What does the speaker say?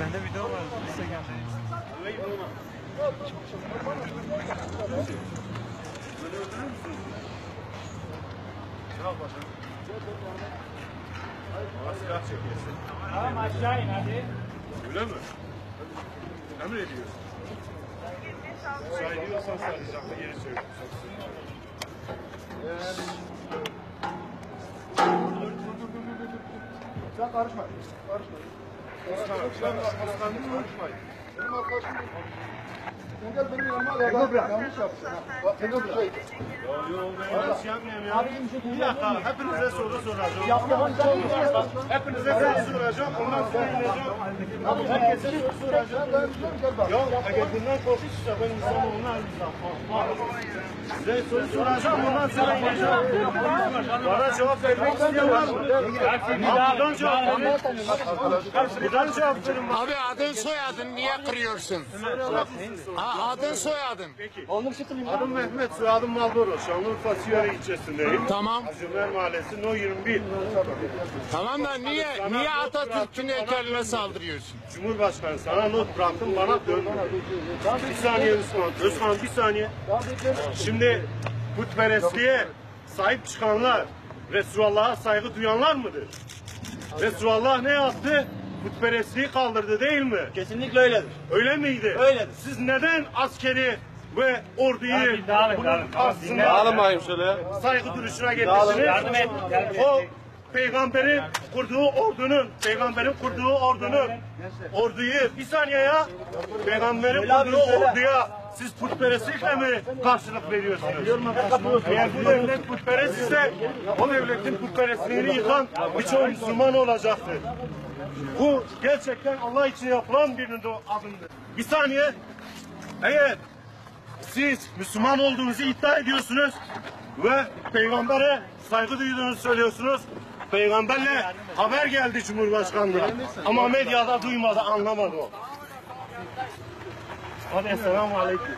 Bende video var. Instagram'da. Asker çekiyorsun. Tamam aşağı in hadi. Öyle mi? Emrediyorsun. Say diyorsan sayacağım. Yeri söyle. Sen karışma. Karışma. Benim arkadaşım sen gel benim yanıma al. Adam yanlış yaptın. sen de bir şey. Yo yo ben yanlış yapmıyorum ya. Bir dakika hepinize soru soracağım. Hepinize soru soracağım. Ondan sonra ineceğim. Herkese soru soracağım. Ben. Ya eğer bundan korkuyorsa ben alacağım. Size soru soracağım ondan sonra ineceğim. Bana cevap vermek isteyen var mı? Buradan cevap verin. Buradan cevap verin. Abi adın soyadın niye kırıyorsun? Ha, adın soyadın. Adım Mehmet, soyadım Malboro. Şanlıurfa Siyare ilçesindeyim. Tamam. Acımer Mahallesi No 21. Tamam da niye niye Atatürk'ün heykeline saldırıyorsun? Cumhurbaşkanı sana not bıraktım bana dönme. Bir saniye Özkan. Özkan bir saniye. Şimdi putperestliğe sahip çıkanlar Resulullah'a saygı duyanlar mıdır? Resulullah ne yaptı? Putperestliği kaldırdı değil mi? Kesinlikle öyledir. Öyle miydi? Öyledir. Siz neden askeri ve orduyu bunun Dağılın saygı duruşuna getirdiniz? et. Yardım et. O peygamberin kurduğu ordunun, peygamberin kurduğu ordunun, orduyu bir saniye ya, peygamberin kurduğu orduya siz putperestlikle mi karşılık veriyorsunuz? Eğer bu devlet putperest ise o devletin putperestliğini yıkan birçok Müslüman olacaktır. Bu gerçekten Allah için yapılan bir adımdır. Bir saniye, eğer siz Müslüman olduğunuzu iddia ediyorsunuz ve peygambere saygı duyduğunuzu söylüyorsunuz. Peygamberle haber geldi Cumhurbaşkanlığı. Ama medyada duymadı, anlamadı o. Hadi esselamu aleyküm.